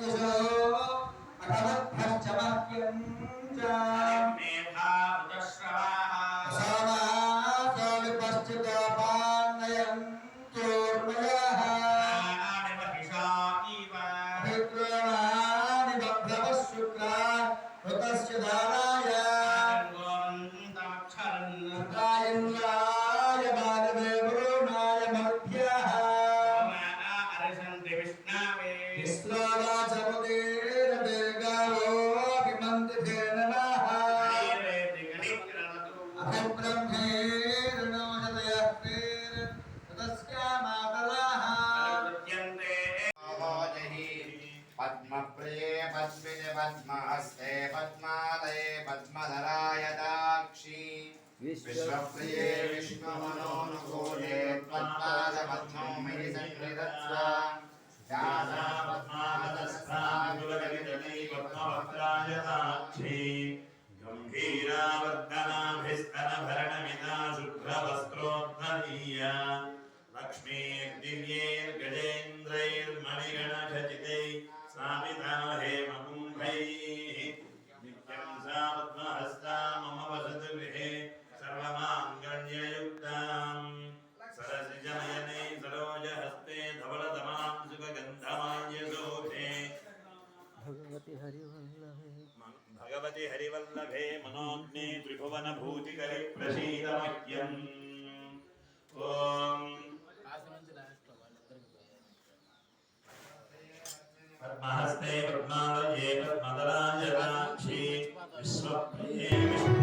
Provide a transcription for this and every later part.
Thank you. पद्मालये पद्मधराय Dakshi विश्वप्रिये विष्णुमनोनुकूले पद्मादपद्मौ मयि सन्निधत्स्व गम्भीरावर्धनाभिस्तनभरणमिता शुभ्रवस्त्रोद्धनीया लक्ष्मीर्दिव्येर् భూతికలి ప్రసీదమహ్యం. ఓం. పద్మహస్తే పద్మాలయే పద్మదరాజరాక్షి విశ్వప్రియే విష్ణు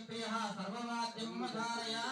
ప్రియ సర్వమాద్యం ధారయా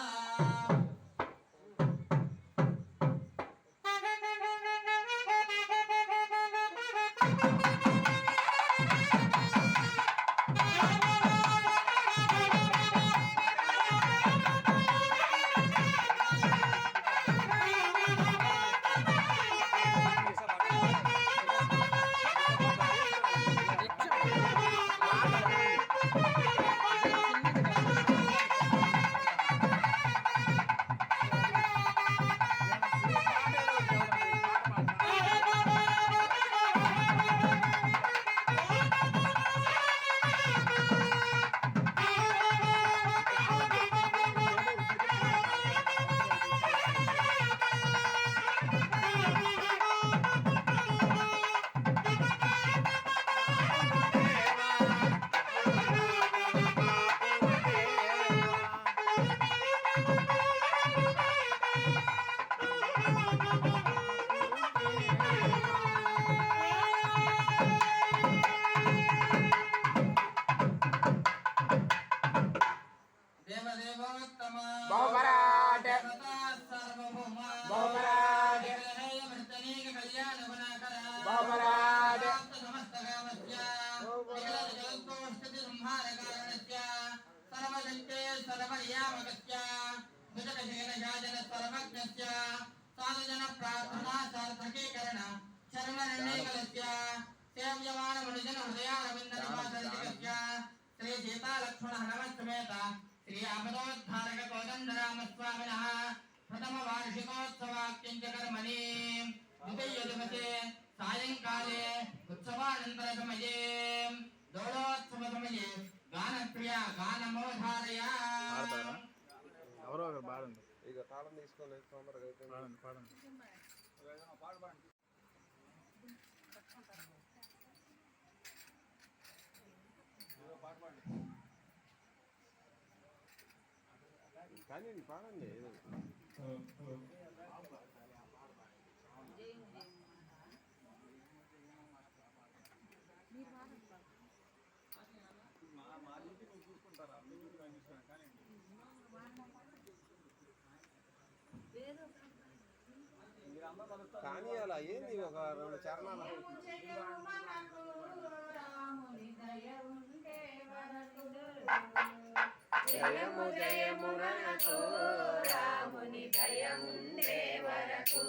सर्वनैकलस्य सेव्यमान मनुजन हृदयारविन्द निवासस्य श्री सीतालक्ष्मण हनमस्तमेत श्री आपदोद्धारक कोदण्डराम स्वामिनः प्रथम वार्षिकोत्सवाक्यञ्च कर्मणि द्वितीय दिवसे सायङ्काले उत्सवानन्तरसमये दोलोत्सवसमये గానప్రియ గానమోధారయ ఎవరో ఒకరు పాడండి ఇక తాళం తీసుకోలేదు తొందరగా పాడండి పాడండి కానీ అలా ఏంది ఒక రెండు చరణాలు? జయము జయము రాముని దయముండే వరకు.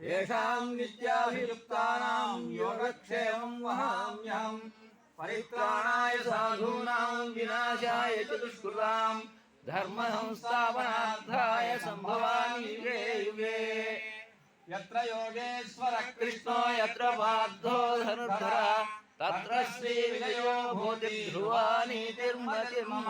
येषां नित्याभियुक्तानां योगक्षेमं वहाम्यहम् परित्राणाय साधूनां विनाशाय च दुष्कृतां धर्मसंस्थापनार्थाय सम्भवामि युगे युगे यत्र योगेश्वरः कृष्णो यत्र पार्थो धनुर्धरः तत्र श्रीविजयो भूति ध्रुवा नीतिर्मतिर्मम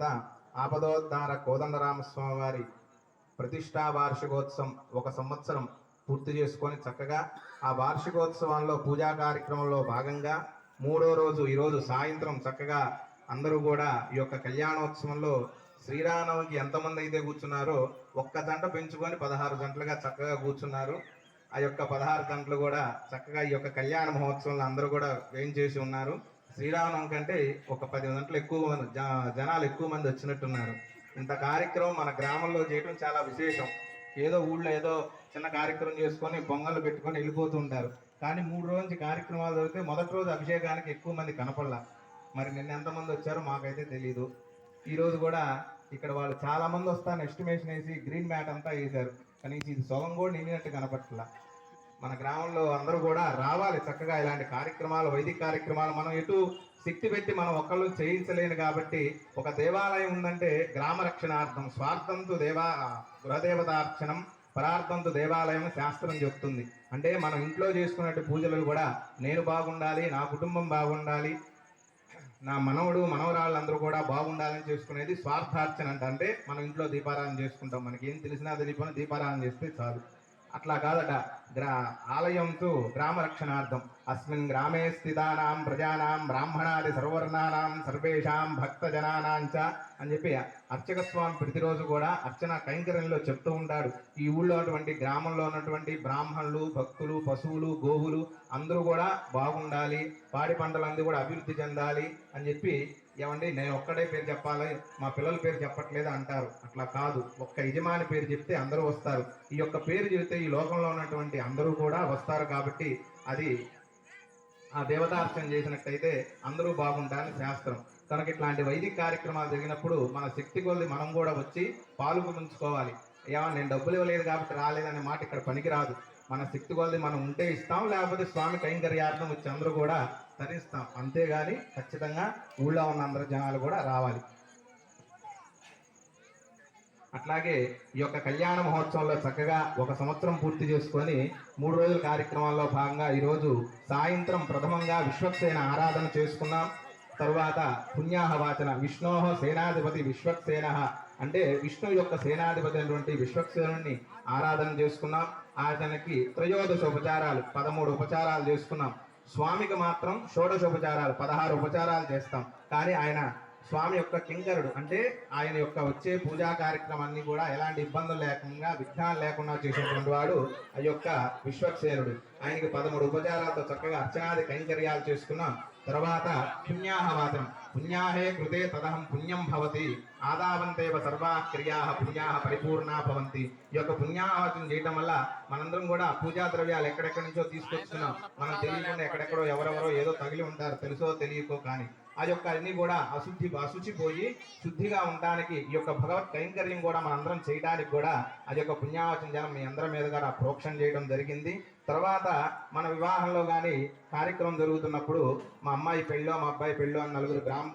చేత ఆపదోద్ధార కోదండరామస్వామి వారి ప్రతిష్టా వార్షికోత్సవం ఒక సంవత్సరం పూర్తి చేసుకొని చక్కగా ఆ వార్షికోత్సవంలో పూజా కార్యక్రమంలో భాగంగా మూడో రోజు ఈరోజు సాయంత్రం చక్కగా అందరూ కూడా ఈ యొక్క కళ్యాణోత్సవంలో శ్రీరామనవమికి ఎంతమంది అయితే కూర్చున్నారో ఒక్క జంట పెంచుకొని పదహారు జంటలుగా చక్కగా కూర్చున్నారు. ఆ యొక్క పదహారు గంటలు కూడా చక్కగా ఈ యొక్క కళ్యాణ మహోత్సవంలో అందరూ కూడా వేయించేసి ఉన్నారు. శ్రీరామనం కంటే ఒక పది గంటలు ఎక్కువ మంది జ- జనాలు ఎక్కువ మంది వచ్చినట్టున్నారు. ఇంత కార్యక్రమం మన గ్రామంలో చేయడం చాలా విశేషం. ఏదో ఊళ్ళో ఏదో చిన్న కార్యక్రమం చేసుకొని పొంగళ్ళు పెట్టుకొని వెళ్ళిపోతూ ఉంటారు కానీ మూడు రోజు కార్యక్రమాలు జరిగితే మొదటి రోజు అభిషేకానికి ఎక్కువ మంది కనపడలా. మరి నిన్న ఎంతమంది వచ్చారో మాకైతే తెలియదు ఈరోజు కూడా ఇక్కడ వాళ్ళు చాలా మంది వస్తాను ఎస్టిమేషన్ వేసి గ్రీన్ మ్యాట్ అంతా వేశారు. కనీసం ఇది సొగం కూడా నిండినట్టు కనపట్ల మన గ్రామంలో అందరూ కూడా రావాలి చక్కగా ఇలాంటి కార్యక్రమాలు వైదిక కార్యక్రమాలు. మనం ఎటు శక్తి పెట్టి మనం ఒకళ్ళు చేయించలేను కాబట్టి ఒక దేవాలయం ఉందంటే గ్రామ రక్షణార్థం స్వార్థంతో దేవా గృహదేవతార్చనం పరార్థంతో దేవాలయం శాస్త్రం చెప్తుంది. అంటే మనం ఇంట్లో చేసుకున్నట్టు పూజలు కూడా నేను బాగుండాలి నా కుటుంబం బాగుండాలి నా మనవడు మనవరాళ్ళందరూ కూడా బాగుండాలని చేసుకునేది స్వార్థార్చన అంటే మనం ఇంట్లో దీపారాధన చేసుకుంటాం. మనకి ఏం తెలిసినా తెలియకపోయినా దీపారాధన చేస్తే చాలు. అట్లా కాదట. గ్రా ఆలయంతో గ్రామ రక్షణార్థం అస్మిన్ గ్రామే స్థితానాం ప్రజానాం బ్రాహ్మణాది సర్వర్ణానాం సర్వేషాం భక్తజనానాం చ అని చెప్పి అర్చక స్వామి ప్రతిరోజు కూడా అర్చన కైంకర్యంలో చెప్తూ ఉంటాడు. ఈ ఊళ్ళో అటువంటి గ్రామంలో ఉన్నటువంటి బ్రాహ్మణులు భక్తులు పశువులు గోవులు అందరూ కూడా బాగుండాలి. పాడి పంటలన్నీ కూడా అభివృద్ధి చెందాలి అని చెప్పి ఏమండి నేను ఒక్కడే పేరు చెప్పాలి మా పిల్లల పేరు చెప్పట్లేదు అంటారు. అట్లా కాదు. ఒక్క యజమాని పేరు చెప్తే అందరూ వస్తారు. ఈ యొక్క పేరు చెబితే ఈ లోకంలో ఉన్నటువంటి అందరూ కూడా వస్తారు కాబట్టి అది ఆ దేవతార్చన చేసినట్టయితే అందరూ బాగుంటారని శాస్త్రం. కనుక ఇట్లాంటి వైదిక కార్యక్రమాలు జరిగినప్పుడు మన శక్తి కొలది మనం కూడా వచ్చి పాల్గొంచుకోవాలి ఏమన్నా నేను డబ్బులు ఇవ్వలేదు కాబట్టి రాలేదనే మాట ఇక్కడ పనికిరాదు. మన శక్తి కొలది మనం ఉంటే ఇస్తాం లేకపోతే స్వామి కైంకర్యార్థం వచ్చి అందరూ కూడా తరిస్తాం. అంతేగాని ఖచ్చితంగా ఊళ్ళో ఉన్న అందరు జనాలు కూడా రావాలి. అట్లాగే ఈ యొక్క కళ్యాణ మహోత్సవంలో చక్కగా ఒక సంవత్సరం పూర్తి చేసుకొని మూడు రోజుల కార్యక్రమాల్లో భాగంగా ఈరోజు సాయంత్రం ప్రథమంగా విశ్వక్సేన ఆరాధన చేసుకున్నాం. తరువాత పుణ్యాహవాచన విష్ణోహ సేనాధిపతి విశ్వక్సేన అంటే విష్ణు యొక్క సేనాధిపతి అయినటువంటి విశ్వక్సేనుని ఆరాధన చేసుకున్నాం. ఆయనకి త్రయోదశ ఉపచారాలు పదమూడు ఉపచారాలు చేసుకున్నాం. స్వామికి మాత్రం షోడశోపచారాలు పదహారు ఉపచారాలు చేస్తాం. కానీ ఆయన స్వామి యొక్క కింకరుడు. అంటే ఆయన యొక్క వచ్చే పూజా కార్యక్రమాన్ని కూడా ఎలాంటి ఇబ్బందులు లేకుండా విఘ్నాలు లేకుండా చేసేటువంటి వాడు ఆ యొక్క విశ్వక్సేనుడు. ఆయనకి పదమూడు ఉపచారాలతో చక్కగా అర్చనాది కైంకర్యాలు చేసుకున్నాం. తర్వాత పుణ్యాహవాదం పుణ్యాహే కృతే తదహం పుణ్యం భవతి. ఆదావంతేవ సర్వ క్రియా పుణ్యా పరిపూర్ణ భవంతి. ఈ యొక్క పుణ్యాహవచనం చేయటం వల్ల మనందరం కూడా పూజా ద్రవ్యాలు ఎక్కడెక్కడి నుంచో తీసుకొచ్చుకున్నాం. మనం తెలియకుండా ఎక్కడెక్కడో ఎవరెవరో ఏదో తగిలి ఉంటారు తెలుసో తెలియకో కానీ. ఆ యొక్క అన్ని కూడా అశుద్ధి అశుచి పోయి శుద్ధిగా ఉండడానికి ఈ యొక్క భగవత్ కైంకర్యం కూడా మనందరం చేయడానికి కూడా అది యొక్క పుణ్యావచన జనం మీ అందరి మీద కూడా ప్రోక్షణ చేయడం జరిగింది. తర్వాత మన వివాహంలో కానీ కార్యక్రమం జరుగుతున్నప్పుడు మా అమ్మాయి పెళ్ళో మా అబ్బాయి పెళ్ళో అని నలుగురు గ్రామ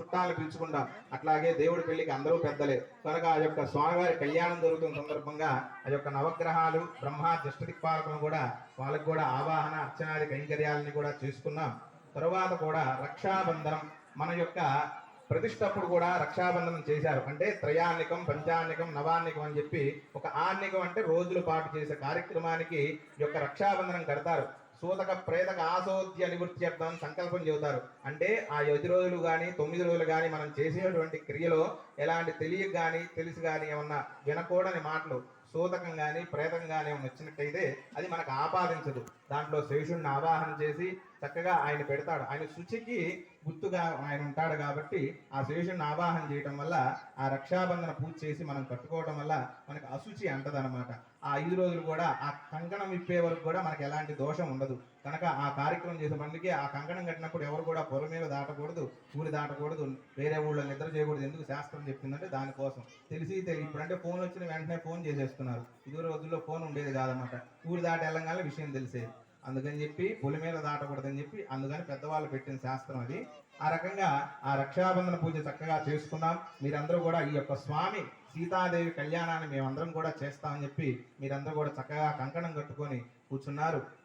చుట్టాలు చుట్టాలను పిలుచుకుంటాం అట్లాగే దేవుడి పెళ్ళికి అందరూ పెద్దలే. కనుక ఆ యొక్క స్వామివారి కళ్యాణం జరుగుతున్న సందర్భంగా ఆ యొక్క నవగ్రహాలు బ్రహ్మ దిష్టిపాలకులను కూడా వాళ్ళకు కూడా ఆవాహన అర్చనాది కైంకర్యాలని కూడా చేసుకున్నాం. తరువాత కూడా రక్షాబంధనం మన యొక్క ప్రతిష్టప్పుడు కూడా రక్షాబంధనం చేశారు. అంటే త్రయాన్నికం పంచాన్నికం నవాన్నికం అని చెప్పి ఒక ఆన్నికం అంటే రోజుల పాటు చేసే కార్యక్రమానికి ఈ యొక్క రక్షాబంధనం కడతారు. సూతక ప్రేతక ఆసోద్య నివృత్త్యర్థం సంకల్పం చెబుతారు. అంటే ఆ ఎది రోజులు కానీ తొమ్మిది రోజులు కానీ మనం చేసేటువంటి క్రియలో ఎలాంటి తెలియక కానీ తెలుసు కానీ ఏమన్నా వినకూడని మాటలు సూతకం కానీ ప్రేతం కానీ ఏమన్నా వచ్చినట్టయితే అది మనకు ఆపాదించదు. దాంట్లో శేషుణ్ణి ఆవాహన చేసి చక్కగా ఆయన పెడతాడు. ఆయన శుచికి గుర్తుగా ఆయన ఉంటాడు కాబట్టి ఆ శేషుణ్ణి ఆవాహన చేయటం వల్ల ఆ రక్షాబంధన పూజ చేసి మనం కట్టుకోవడం వల్ల మనకు అశుచి అంటదనమాట ఆ ఐదు రోజులు కూడా ఆ కంకణం ఇప్పే వరకు కూడా మనకు ఎలాంటి దోషం ఉండదు. కనుక ఆ కార్యక్రమం చేసే మందికి ఆ కంకణం కట్టినప్పుడు ఎవరు కూడా పొల మీద దాటకూడదు ఊరి దాటకూడదు వేరే ఊళ్ళో నిద్ర చేయకూడదు. ఎందుకు శాస్త్రం చెప్పిందంటే దానికోసం. తెలిసి తెలియ ఇప్పుడంటే ఫోన్ వచ్చిన వెంటనే ఫోన్ చేసేస్తున్నారు. ఇది రోజుల్లో ఫోన్ ఉండేది కాదన్నమాట. ఊరి దాటి వెళ్ళంగానే విషయం తెలిసేది. అందుకని చెప్పి పులి మీద దాటకూడదని చెప్పి అందుకని పెద్దవాళ్ళు పెట్టిన శాస్త్రం అది. ఆ రకంగా ఆ రక్షాబంధన పూజ చక్కగా చేసుకున్నాం. మీరందరూ కూడా ఈ యొక్క స్వామి సీతాదేవి కళ్యాణాన్ని మేమందరం కూడా చేస్తామని చెప్పి మీరందరూ కూడా చక్కగా కంకణం కట్టుకొని కూర్చున్నారు.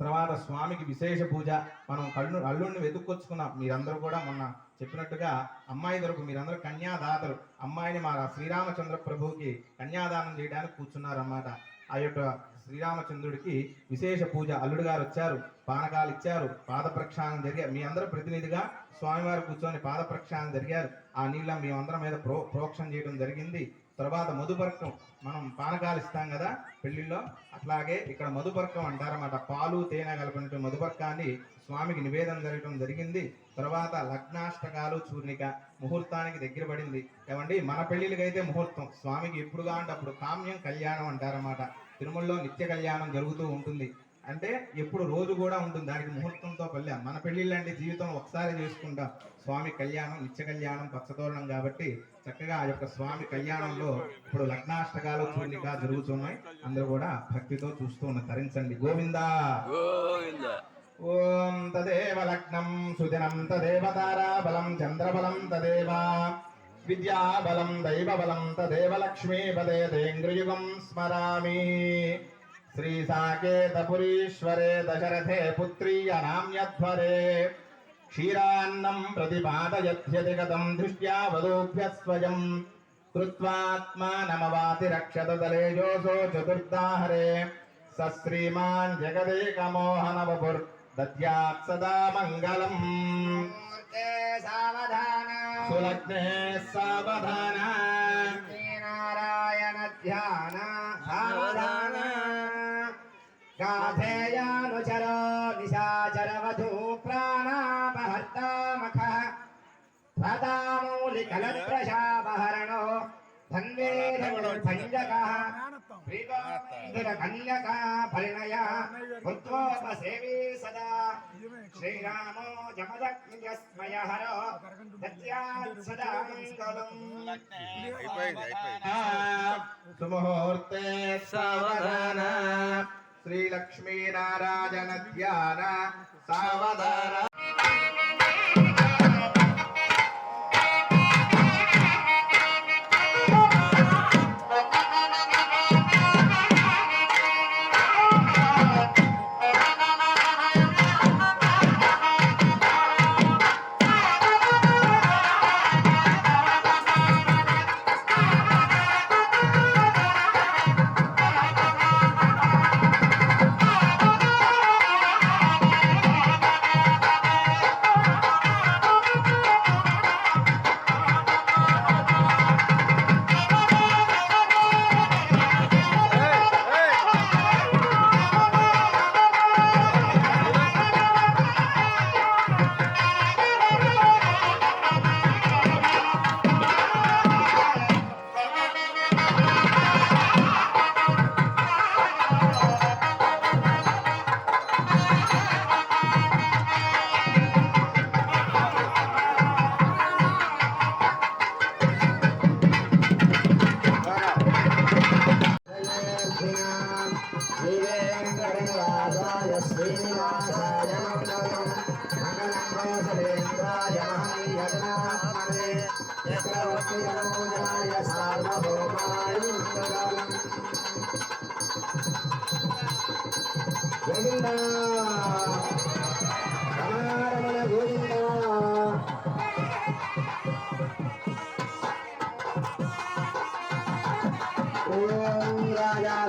తర్వాత స్వామికి విశేష పూజ. మనం కళ్ళు అల్లుడిని వెతుక్కొచ్చుకున్నాం. మీరందరూ కూడా మొన్న చెప్పినట్టుగా అమ్మాయి దొరకు మీరందరూ కన్యాదాతలు. అమ్మాయిని మా శ్రీరామచంద్ర ప్రభువుకి కన్యాదానం చేయడానికి కూర్చున్నారు అన్నమాట ఆ యొక్క శ్రీరామచంద్రుడికి విశేష పూజ. అల్లుడు గారు వచ్చారు పానకాలు ఇచ్చారు పాద ప్రక్షాళన జరిగారు మీ అందరూ ప్రతినిధిగా స్వామివారు కూర్చొని పాద ప్రక్షాళన జరిగారు. ఆ నీళ్ళ మేమందరం మీద ప్రో ప్రోక్షణ చేయడం జరిగింది. తర్వాత మధుపర్కం మనం పానకాలు ఇస్తాం కదా పెళ్ళిలో అట్లాగే ఇక్కడ మధుపర్కం అంటారన్నమాట. పాలు తేనె కలిపినట్టు మధుపర్కాన్ని స్వామికి నివేదన జరగడం జరిగింది. తర్వాత లగ్నాష్టకాలు చూర్ణిక ముహూర్తానికి దగ్గర పడింది. ఏమండి? మన పెళ్ళిళ్ళకైతే ముహూర్తం. స్వామికి ఎప్పుడుగా అంటే అప్పుడు కామ్యం కళ్యాణం అంటారన్నమాట. తిరుమలలో నిత్య కళ్యాణం జరుగుతూ ఉంటుంది. అంటే ఎప్పుడు రోజు కూడా ఉంటుంది. దానికి ముహూర్తంతో కళ్యాణం మన పెళ్ళిళ్ళు అంటే జీవితం ఒకసారి చేసుకుంటాం. స్వామి కళ్యాణం నిత్య కళ్యాణం పచ్చతోరణం కాబట్టి చక్కగా ఆ యొక్క స్వామి కళ్యాణంలో ఇప్పుడు లగ్నాష్టకాలు చూర్ణిక జరుగుతున్నాయి. అందరూ కూడా భక్తితో చూస్తూ ఉన్న తరించండి. గోవిందా. ఓం తదేవ లగ్నం సుదినం తదేవ తారాబలం చంద్రబలం తదేవ విద్యాబలం దైవబలం తదేవ లక్ష్మీపదే తేంద్రయుగం స్మరామి శ్రీ సాకేతపురీశ్వరే దశరథే పుత్రీయ నామ్యధ్వరే క్షీరాన్నం ప్రతిపాదయధ్యతి గతం దృష్ట్యా వదోభ్య స్వయం కృత్వాత్మానమవాతి రక్షత దలేజోసో చతుర్దాహరే స శ్రీమాన్ జగదేకమోహన వపుర్ దద్యాత్ సదా మంగళం సావధాన సులగ్నే సావధాన నారాయణ ధ్యాన కన్యకా పరిణయ పుత్రోపసేవీ సదా. శ్రీరామో జమదగ్నిజస్మయ హరో. దత్యాత్ సదా మంగళం సుముహూర్తే సావధాన. శ్రీలక్ష్మీనారాయణ ధ్యాన సావధాన.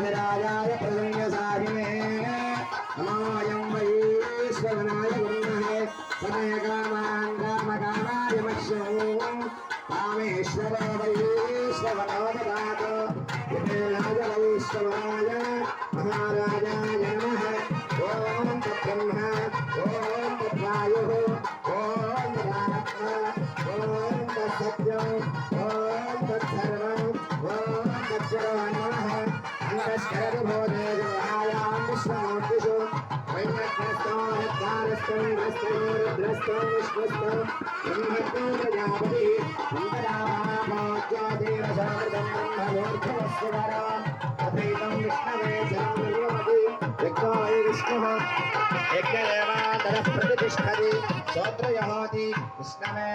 विराजाय प्रसन्नसारिणे नमायम्बरीश्वरनाय गुरुमहे समयकामान् कामकामाय मह्यं कामेश्वरो वैश्वरो हस्तं हस्तं रुद्रस्तं विश्वस्तं ब्रह्मत्वजापति शङ्करामाचादेवशामृतं ब्रह्मोर्धवस्वरा अथैतं विष्णवे शामयोति यज्ञाय विष्णुः यज्ञदेवातरः प्रतिष्ठति श्रोत्रयहोति विष्णवे